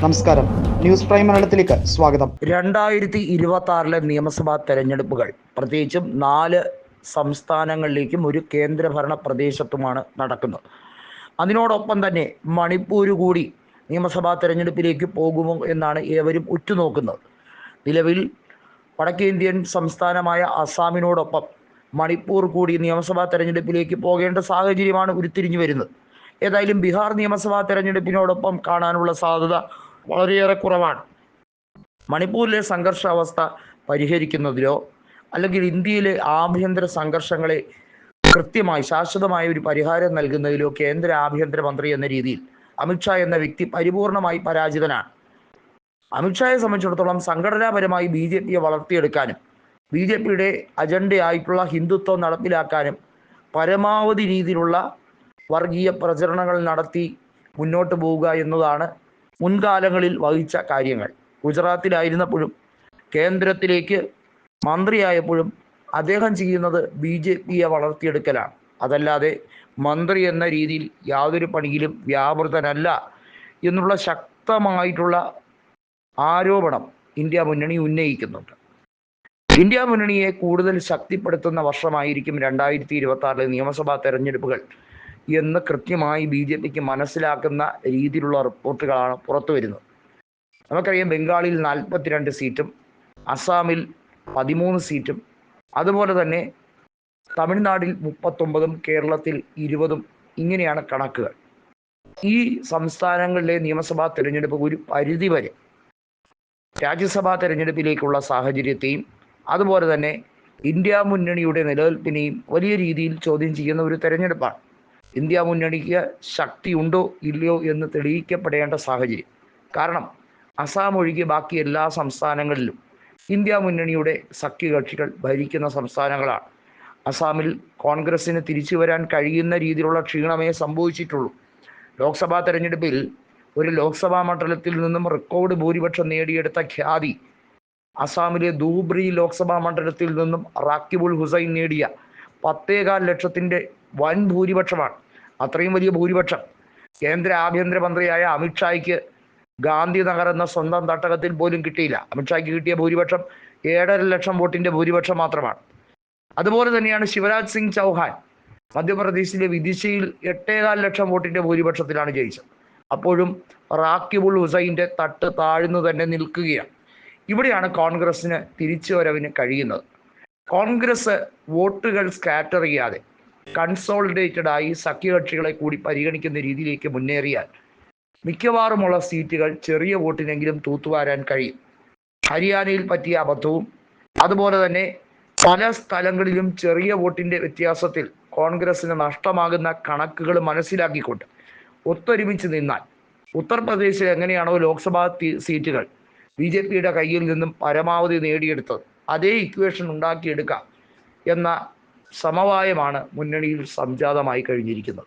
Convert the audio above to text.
നമസ്കാരം. News prime മലയാളത്തിലേക്ക് സ്വാഗതം. രണ്ടായിരത്തി ഇരുപത്തി ആറിലെ നിയമസഭാ തെരഞ്ഞെടുപ്പുകൾ പ്രത്യേകിച്ചും നാല് സംസ്ഥാനങ്ങളിലേക്കും ഒരു കേന്ദ്രഭരണ പ്രദേശത്തുമാണ് നടക്കുന്നത്. അതിനോടൊപ്പം തന്നെ മണിപ്പൂർ കൂടി നിയമസഭാ തെരഞ്ഞെടുപ്പിലേക്ക് പോകുമോ എന്നാണ് ഏവരും ഉറ്റുനോക്കുന്നത്. നിലവിൽ വടക്കേന്ത്യൻ സംസ്ഥാനമായ അസാമിനോടൊപ്പം മണിപ്പൂർ കൂടി നിയമസഭാ തെരഞ്ഞെടുപ്പിലേക്ക് പോകേണ്ട സാഹചര്യമാണ് ഉരുത്തിരിഞ്ഞു വരുന്നത്. ഏതായാലും ബീഹാർ നിയമസഭാ തെരഞ്ഞെടുപ്പിനോടൊപ്പം കാണാനുള്ള സാധ്യത വളരെയേറെ കുറവാണ്. മണിപ്പൂരിലെ സംഘർഷാവസ്ഥ പരിഹരിക്കുന്നതിലോ അല്ലെങ്കിൽ ഇന്ത്യയിലെ ആഭ്യന്തര സംഘർഷങ്ങളെ കൃത്യമായി ശാശ്വതമായ ഒരു പരിഹാരം നൽകുന്നതിലോ കേന്ദ്ര ആഭ്യന്തരമന്ത്രി എന്ന രീതിയിൽ അമിത്ഷാ എന്ന വ്യക്തി പരിപൂർണമായി പരാജിതനാണ്. അമിത്ഷായെ സംബന്ധിച്ചിടത്തോളം സംഘടനാപരമായി ബി ജെ പിയെ വളർത്തിയെടുക്കാനും ബി ജെ പിയുടെ അജണ്ടയായിട്ടുള്ള ഹിന്ദുത്വം നടപ്പിലാക്കാനും പരമാവധി രീതിയിലുള്ള വർഗീയ പ്രചരണങ്ങൾ നടത്തി മുന്നോട്ട് പോവുക എന്നതാണ് മുൻകാലങ്ങളിൽ വഹിച്ച കാര്യങ്ങൾ. ഗുജറാത്തിലായിരുന്നപ്പോഴും കേന്ദ്രത്തിലേക്ക് മന്ത്രിയായപ്പോഴും അദ്ദേഹം ചെയ്യുന്നത് ബി ജെ പിയെ വളർത്തിയെടുക്കലാണ്. അതല്ലാതെ മന്ത്രി എന്ന രീതിയിൽ യാതൊരു പണിയിലും വ്യാപൃതനല്ല എന്നുള്ള ശക്തമായിട്ടുള്ള ആരോപണം ഇന്ത്യ മുന്നണി ഉന്നയിക്കുന്നുണ്ട്. ഇന്ത്യ മുന്നണിയെ കൂടുതൽ ശക്തിപ്പെടുത്തുന്ന വർഷമായിരിക്കും രണ്ടായിരത്തി ഇരുപത്തി ആറിലെ നിയമസഭാ തെരഞ്ഞെടുപ്പുകൾ. എന്ന് കൃത്യമായി ബി ജെ പിക്ക് മനസ്സിലാക്കുന്ന രീതിയിലുള്ള റിപ്പോർട്ടുകളാണ് പുറത്തു വരുന്നത്. നമുക്കറിയാം ബംഗാളിൽ നാൽപ്പത്തിരണ്ട് സീറ്റും അസാമിൽ പതിമൂന്ന് സീറ്റും അതുപോലെ തന്നെ തമിഴ്നാട്ടിൽ മുപ്പത്തൊമ്പതും കേരളത്തിൽ ഇരുപതും ഇങ്ങനെയാണ് കണക്കുകൾ. ഈ സംസ്ഥാനങ്ങളിലെ നിയമസഭാ തിരഞ്ഞെടുപ്പ് ഒരു പരിധിവരെ രാജ്യസഭാ തിരഞ്ഞെടുപ്പിലേക്കുള്ള സാഹചര്യത്തെയും അതുപോലെ തന്നെ ഇന്ത്യ മുന്നണിയുടെ നിലനിൽപ്പിനെയും വലിയ രീതിയിൽ ചോദ്യം ചെയ്യുന്ന ഒരു തെരഞ്ഞെടുപ്പാണ്. ഇന്ത്യ മുന്നണിക്ക് ശക്തിയുണ്ടോ ഇല്ലയോ എന്ന് തെളിയിക്കപ്പെടേണ്ട സാഹചര്യം. കാരണം അസാം ഒഴികെ ബാക്കി എല്ലാ സംസ്ഥാനങ്ങളിലും ഇന്ത്യ മുന്നണിയുടെ സഖ്യകക്ഷികൾ ഭരിക്കുന്ന സംസ്ഥാനങ്ങളാണ്. അസാമിൽ കോൺഗ്രസിന് തിരിച്ചു വരാൻ കഴിയുന്ന രീതിയിലുള്ള ക്ഷീണമേ സംഭവിച്ചിട്ടുള്ളൂ. ലോക്സഭാ തെരഞ്ഞെടുപ്പിൽ ഒരു ലോക്സഭാ മണ്ഡലത്തിൽ നിന്നും റെക്കോർഡ് ഭൂരിപക്ഷം നേടിയെടുത്ത ഖ്യാതി അസാമിലെ ധൂബ്രി ലോക്സഭാ മണ്ഡലത്തിൽ നിന്നും റാക്കിബുൾ ഹുസൈൻ നേടിയ പത്തേകാൽ ലക്ഷത്തിന്റെ വൻ ഭൂരിപക്ഷമാണ്. അത്രയും വലിയ ഭൂരിപക്ഷം. കേന്ദ്ര ആഭ്യന്തരമന്ത്രിയായ അമിത്ഷായ്ക്ക് ഗാന്ധിനഗർ എന്ന സ്വന്തം തട്ടകത്തിൽ പോലും കിട്ടിയില്ല. അമിത്ഷായ്ക്ക് കിട്ടിയ ഭൂരിപക്ഷം ഏഴര ലക്ഷം വോട്ടിന്റെ ഭൂരിപക്ഷം മാത്രമാണ്. അതുപോലെ തന്നെയാണ് ശിവരാജ് സിംഗ് ചൗഹാൻ മധ്യപ്രദേശിലെ വിദിശയിൽ എട്ടേകാൽ ലക്ഷം വോട്ടിന്റെ ഭൂരിപക്ഷത്തിലാണ് ജയിച്ചത്. അപ്പോഴും റാക്കിബുൾ ഹുസൈന്റെ തട്ട് താഴ്ന്നു തന്നെ നിൽക്കുകയാണ്. ഇവിടെയാണ് കോൺഗ്രസിന് തിരിച്ചു വരവിന് കഴിയുന്നത്. കോൺഗ്രസ് വോട്ടുകൾ സ്കാറ്റർ ചെയ്യാതെ കൺസോളിഡേറ്റഡ് ആയി സഖ്യകക്ഷികളെ കൂടി പരിഗണിക്കുന്ന രീതിയിലേക്ക് മുന്നേറിയാൽ മിക്കവാറുമുള്ള സീറ്റുകൾ ചെറിയ വോട്ടിനെങ്കിലും തൂത്തുവാരാൻ കഴിയും. ഹരിയാനയിൽ പറ്റിയ അബദ്ധവും അതുപോലെ തന്നെ പല സ്ഥലങ്ങളിലും ചെറിയ വോട്ടിന്റെ വ്യത്യാസത്തിൽ കോൺഗ്രസിന് നഷ്ടമാകുന്ന കണക്കുകൾ മനസ്സിലാക്കിക്കൊണ്ട് ഒത്തൊരുമിച്ച് നിന്നാൽ ഉത്തർപ്രദേശിൽ എങ്ങനെയാണോ ലോക്സഭാ സീറ്റുകൾ ബി ജെ പിയുടെ കയ്യിൽ നിന്നും പരമാവധി നേടിയെടുത്തത് അതേ ഇക്വേഷൻ ഉണ്ടാക്കിയെടുക്കാം എന്ന സമവായമാണ് മുന്നണിയിൽ സംജാതമായി കഴിഞ്ഞിരിക്കുന്നത്.